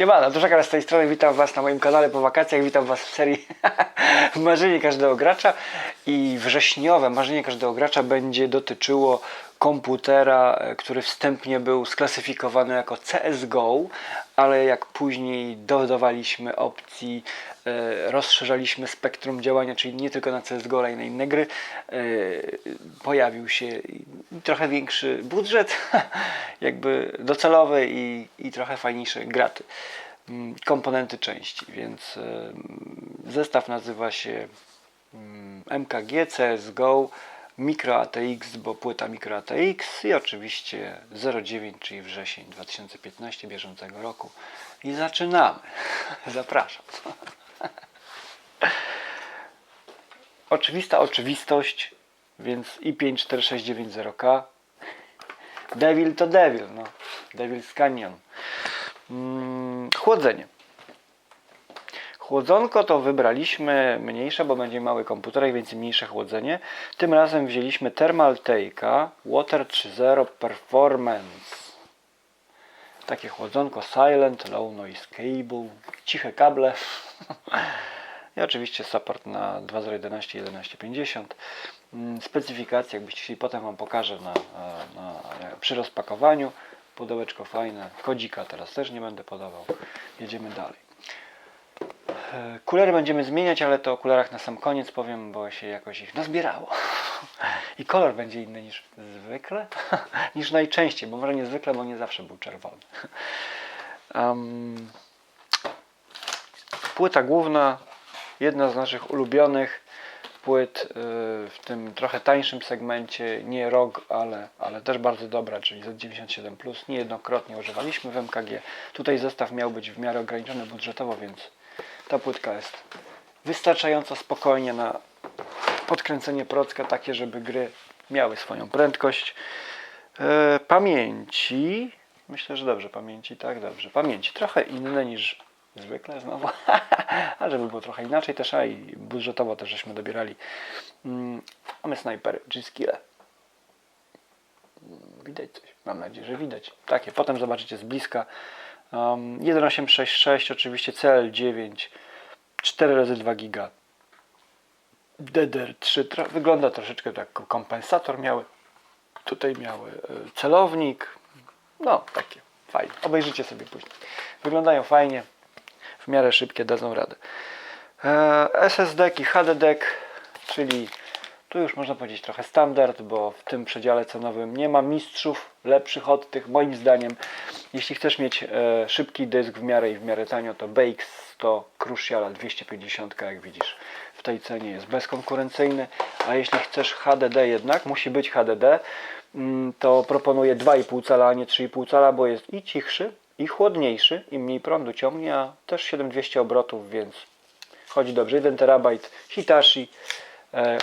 Siemano, Duża Kara z tej strony, witam Was na moim kanale po wakacjach, witam Was w serii Marzenie każdego gracza. I wrześniowe Marzenie każdego gracza będzie dotyczyło komputera, e, który wstępnie był sklasyfikowany jako CSGO, ale jak później dodawaliśmy opcji, e, rozszerzaliśmy spektrum działania, czyli nie tylko na CSGO, ale i na inne gry, e, pojawił się trochę większy budżet, jakby docelowy i, i trochę fajniejsze graty, mm, komponenty części, więc zestaw nazywa się mm, MKG, CSGO, Micro ATX, bo płyta Micro ATX i oczywiście 09, czyli wrzesień 2015 bieżącego roku. I zaczynamy. Zapraszam. Oczywista oczywistość, więc i54690K. Devil to Devil, no. Devil's Canyon. Mm, chłodzenie. Chłodzonko to wybraliśmy mniejsze, bo będzie mały komputer, więc mniejsze chłodzenie. Tym razem wzięliśmy Thermal Take'a Water 3.0 Performance. Takie chłodzonko Silent, Low Noise Cable, ciche kable. I oczywiście support na 2.0.11 i 11.50. Mm, Specyfikacje, jakbyście chcieli, potem Wam pokażę na, na, przy rozpakowaniu. Pudełeczko fajne. Kodzika teraz też nie będę podawał. Jedziemy dalej. E, Kulery będziemy zmieniać, ale to o kulerach na sam koniec powiem, bo się jakoś ich nazbierało. I kolor będzie inny niż zwykle, niż najczęściej, bo może nie zwykle, bo nie zawsze był czerwony. Um, płyta główna, jedna z naszych ulubionych płyt yy, w tym trochę tańszym segmencie, nie ROG, ale, ale też bardzo dobra, czyli Z97+. Niejednokrotnie używaliśmy w MKG. Tutaj zestaw miał być w miarę ograniczony budżetowo, więc ta płytka jest wystarczająco spokojnie na podkręcenie procka, takie, żeby gry miały swoją prędkość. E, pamięci, myślę, że dobrze pamięci, tak, dobrze. Pamięci trochę inne niż zwykle znowu, a żeby było trochę inaczej też, a i budżetowo też żeśmy dobierali. Mm, mamy snajpery, G-Skille. Widać coś, mam nadzieję, że widać. Takie, potem zobaczycie z bliska. Um, 1866, oczywiście CL9, 4 razy 2 giga. DDR3 tro- wygląda troszeczkę tak kompensator miały. Tutaj miały e, celownik. No, takie fajne. Obejrzyjcie sobie później. Wyglądają fajnie. W miarę szybkie dadzą radę. E, SSD i HDD, czyli tu już można powiedzieć trochę standard, bo w tym przedziale cenowym nie ma mistrzów lepszych od tych, moim zdaniem. Jeśli chcesz mieć e, szybki dysk w miarę i w miarę tanio, to BX 100 Cruciala 250, jak widzisz, w tej cenie jest bezkonkurencyjny. A jeśli chcesz HDD jednak, musi być HDD, mm, to proponuję 2,5 cala, a nie 3,5 cala, bo jest i cichszy, i chłodniejszy, i mniej prądu ciągnie, a też 7200 obrotów, więc chodzi dobrze. 1 terabajt Hitachi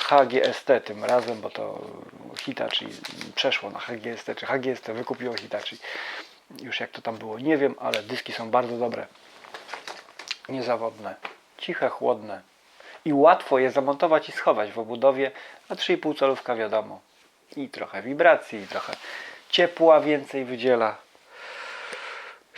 HGST tym razem, bo to Hitachi przeszło na HGST, czy HGST wykupiło Hitachi. Już jak to tam było, nie wiem, ale dyski są bardzo dobre. Niezawodne, ciche, chłodne i łatwo je zamontować i schować w obudowie, a 3,5 calówka wiadomo. I trochę wibracji, i trochę ciepła więcej wydziela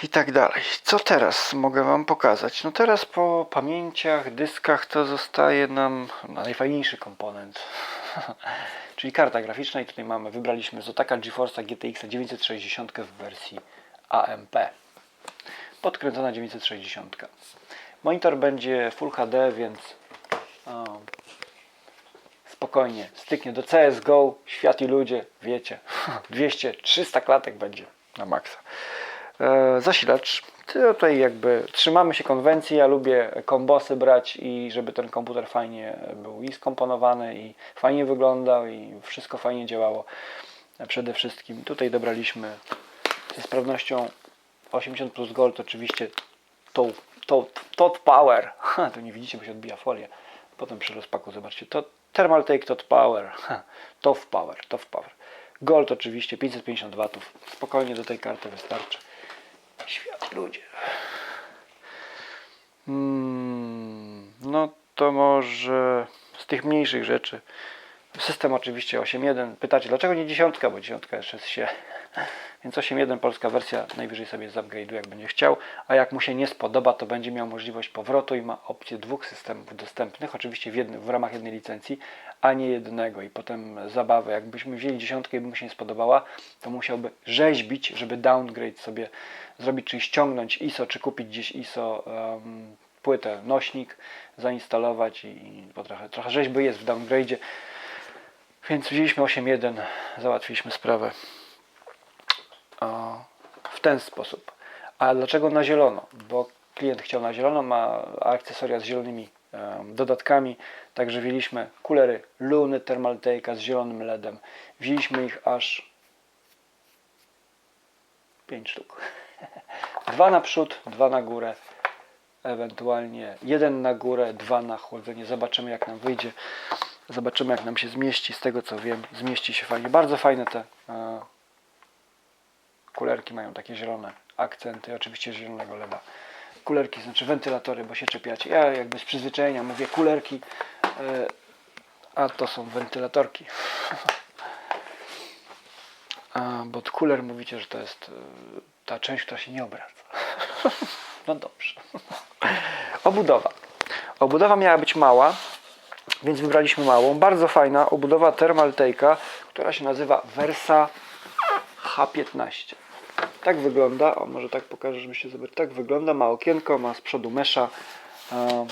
i tak dalej. Co teraz mogę Wam pokazać? No teraz po pamięciach, dyskach to zostaje nam no, najfajniejszy komponent, czyli karta graficzna i tutaj mamy, wybraliśmy Zotaka GeForce GTX 960 w wersji AMP. Podkręcona 960. Monitor będzie Full HD, więc o, spokojnie styknie do CSGO, świat i ludzie, wiecie, 200-300 klatek będzie na maksa. E, zasilacz. Tutaj jakby trzymamy się konwencji. Ja lubię kombosy brać i żeby ten komputer fajnie był i skomponowany i fajnie wyglądał i wszystko fajnie działało. Przede wszystkim tutaj dobraliśmy ze sprawnością 80 plus gold oczywiście tą, TOT Power. Ha, to nie widzicie, bo się odbija folia. Potem przy rozpaku zobaczcie. To Thermal Take TOT Power. Ha, TOF Power, TOF Power. Gold oczywiście 550 watów. Spokojnie do tej karty wystarczy. Ludzie. Hmm, no to może z tych mniejszych rzeczy. System oczywiście 8.1. Pytacie, dlaczego nie dziesiątka? Bo dziesiątka jeszcze się Więc 8.1 polska wersja najwyżej sobie zupgrade'uje jak będzie chciał, a jak mu się nie spodoba, to będzie miał możliwość powrotu i ma opcję dwóch systemów dostępnych, oczywiście w, jednym, w ramach jednej licencji, a nie jednego i potem zabawę. Jakbyśmy wzięli dziesiątkę i by mu się nie spodobała, to musiałby rzeźbić, żeby downgrade sobie zrobić, czyli ściągnąć ISO, czy kupić gdzieś ISO um, płytę, nośnik, zainstalować i, i bo trochę, trochę rzeźby jest w downgrade'zie. Więc wzięliśmy 8.1, załatwiliśmy sprawę w ten sposób. A dlaczego na zielono? Bo klient chciał na zielono, ma akcesoria z zielonymi dodatkami, także wzięliśmy kulery Luny Thermaltake z zielonym LEDem. Wzięliśmy ich aż 5 sztuk. Dwa na przód, dwa na górę, ewentualnie jeden na górę, dwa na chłodzenie. Zobaczymy jak nam wyjdzie. Zobaczymy jak nam się zmieści. Z tego co wiem, zmieści się fajnie. Bardzo fajne te e, kulerki mają takie zielone akcenty, oczywiście zielonego LEDa. Kulerki znaczy wentylatory, bo się czepiacie. Ja jakby z przyzwyczajenia mówię kulerki, e, a to są wentylatorki. A, bo kuler mówicie, że to jest e, ta część, która się nie obraca. No dobrze. Obudowa. Obudowa miała być mała, więc wybraliśmy małą. Bardzo fajna obudowa Thermaltake'a, która się nazywa Versa H15. Tak wygląda, o może tak pokażę, żebyście zobaczyli. Tak wygląda, ma okienko, ma z przodu mesza. E,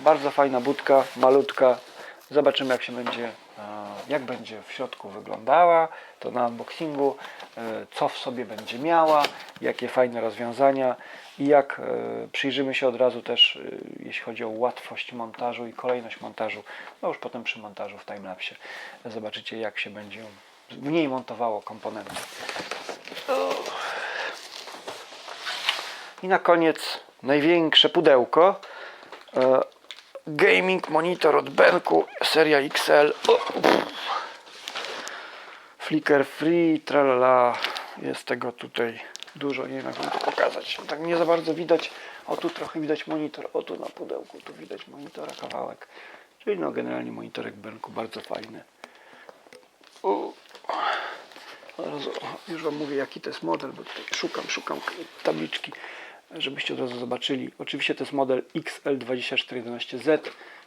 bardzo fajna budka, malutka. Zobaczymy jak się będzie, e, jak będzie w środku wyglądała. To na unboxingu, e, co w sobie będzie miała, jakie fajne rozwiązania i jak e, przyjrzymy się od razu też, e, jeśli chodzi o łatwość montażu i kolejność montażu. No już potem przy montażu w timelapsie zobaczycie jak się będzie w niej montowało komponenty. I na koniec największe pudełko. E, gaming monitor od Benku, seria XL. O. Flicker free, tralala. Jest tego tutaj dużo, nie wiem jak to pokazać. Tak nie za bardzo widać. O tu trochę widać monitor, o tu na pudełku, tu widać monitora kawałek. Czyli no generalnie monitorek Benku bardzo fajny. O, Już Wam mówię jaki to jest model, bo tutaj szukam, szukam tabliczki, żebyście od razu zobaczyli. Oczywiście to jest model XL2411Z,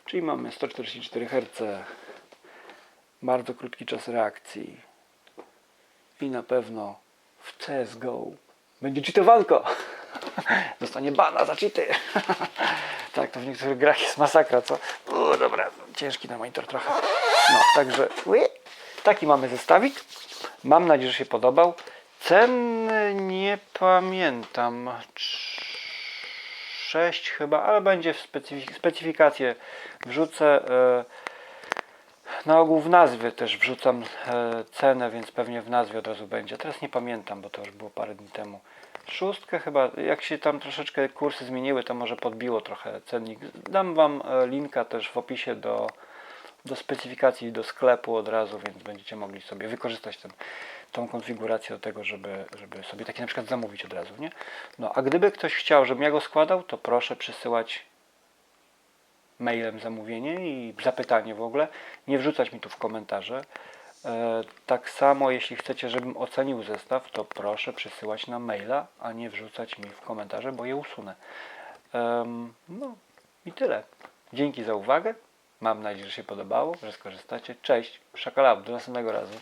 czyli mamy 144 Hz, bardzo krótki czas reakcji i na pewno w CSGO będzie cheatowanko. Zostanie bana za cheaty. tak, to w niektórych grach jest masakra, co? U, dobra, ciężki na monitor trochę. No, także taki mamy zestawik. Mam nadzieję, że się podobał. Cen nie pamiętam. Czy 6 chyba, ale będzie w specyfik specyfikację. Wrzucę e, na ogół w nazwie też wrzucam e, cenę, więc pewnie w nazwie od razu będzie. Teraz nie pamiętam, bo to już było parę dni temu. Szóstkę chyba, jak się tam troszeczkę kursy zmieniły, to może podbiło trochę cennik. Dam Wam e, linka też w opisie do, do specyfikacji, do sklepu od razu, więc będziecie mogli sobie wykorzystać ten tą konfigurację do tego, żeby, żeby sobie taki na przykład zamówić od razu, nie? No, a gdyby ktoś chciał, żebym ja go składał, to proszę przysyłać mailem zamówienie i zapytanie w ogóle, nie wrzucać mi tu w komentarze. E, tak samo, jeśli chcecie, żebym ocenił zestaw, to proszę przysyłać na maila, a nie wrzucać mi w komentarze, bo je usunę. No i tyle. Dzięki za uwagę. Mam nadzieję, że się podobało, że skorzystacie. Cześć, szakalab, do następnego razu.